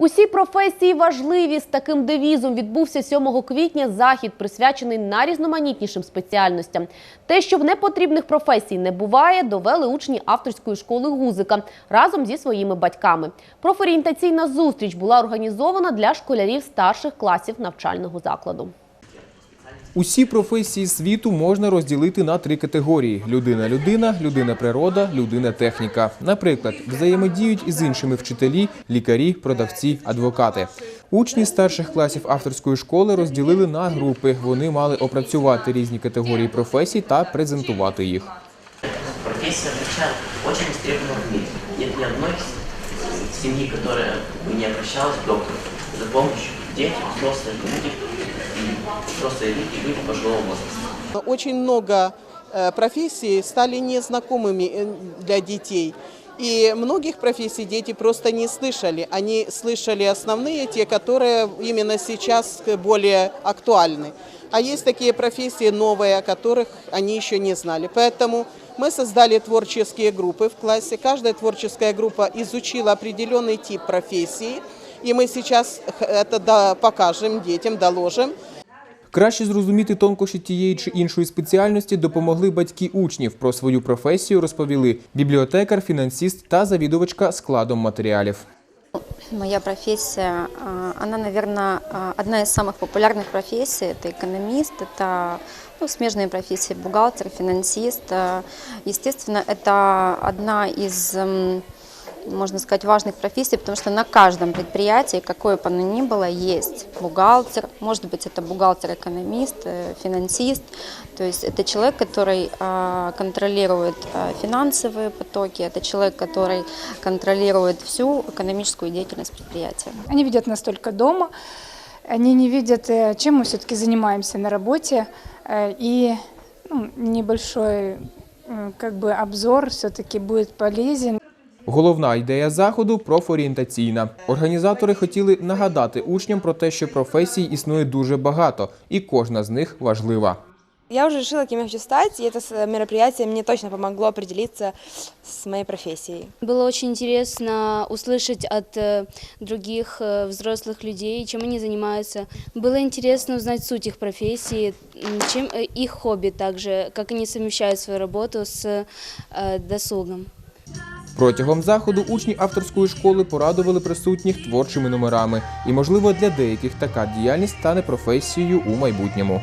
Усі професії важливі. З таким девізом відбувся 7 квітня захід, присвячений найрізноманітнішим спеціальностям. Те, що в непотрібних професій не буває, довели учні авторської школи Гузика разом зі своїми батьками. Профорієнтаційна зустріч була організована для школярів старших класів навчального закладу. Усі професії світу можна розділити на три категорії: людина-людина, людина-природа, людина-техніка. Наприклад, взаємодіють із іншими вчителі, лікарі, продавці, адвокати. Учні старших класів авторської школи розділили на групи. Вони мали опрацювати різні категорії професій та презентувати їх. Профессия врача очень востребована в мире. Нет ни одной семьи, которая бы не обращалась к доктору. Дети, взрослые люди, взрослые люди, люди пожилого возраста. Очень много э, профессий стали незнакомыми э, для детей. И многих профессий дети просто не слышали. Они слышали основные, те, которые именно сейчас более актуальны. А есть такие профессии новые, о которых они еще не знали. Поэтому мы создали творческие группы в классе. Каждая творческая группа изучила определенный тип профессии. И мы сейчас х- это да- покажем детям, доложим. Краще зрозуміти тонкощі тієї чи іншої спеціальності допомогли батьки учнів. Про свою професію розповіли бібліотекар, фінансіст та завідувачка складом матеріалів. Моя профессия, а, она, наверное, одна из самых популярных профессий. Это экономист, это ну, смежные профессии бухгалтер, финансист. А, Естественно, это одна из, м, можно сказать, важных профессий, потому что на каждом предприятии, какое бы оно ни было, есть бухгалтер, может быть, это бухгалтер-экономист, э, финансист. То есть это человек, который а, контролирует а, финансовые потоки, это человек, который контролирует всю экономическую деятельность предприятия. Они видят нас только дома, они не видят, э, чем мы все-таки занимаемся на работе. э, И ну, небольшой как бы обзор все-таки будет полезен. Головна ідея заходу профорієнтаційна. Організатори хотіли нагадати учням про те, що професій існує дуже багато, і кожна з них важлива. Я уже решила, кем я хочу стать, и это с- мероприятие мне точно помогло определиться с моей профессией. Было очень интересно услышать от э, других э, взрослых людей, чем они занимаются. Было интересно узнать суть их профессии, м, чем э, их хобби также, как они совмещают свою работу с э, досугом. Протягом заходу учні авторської школи порадували присутніх творчими номерами, і, можливо, для деяких така діяльність стане професією у майбутньому.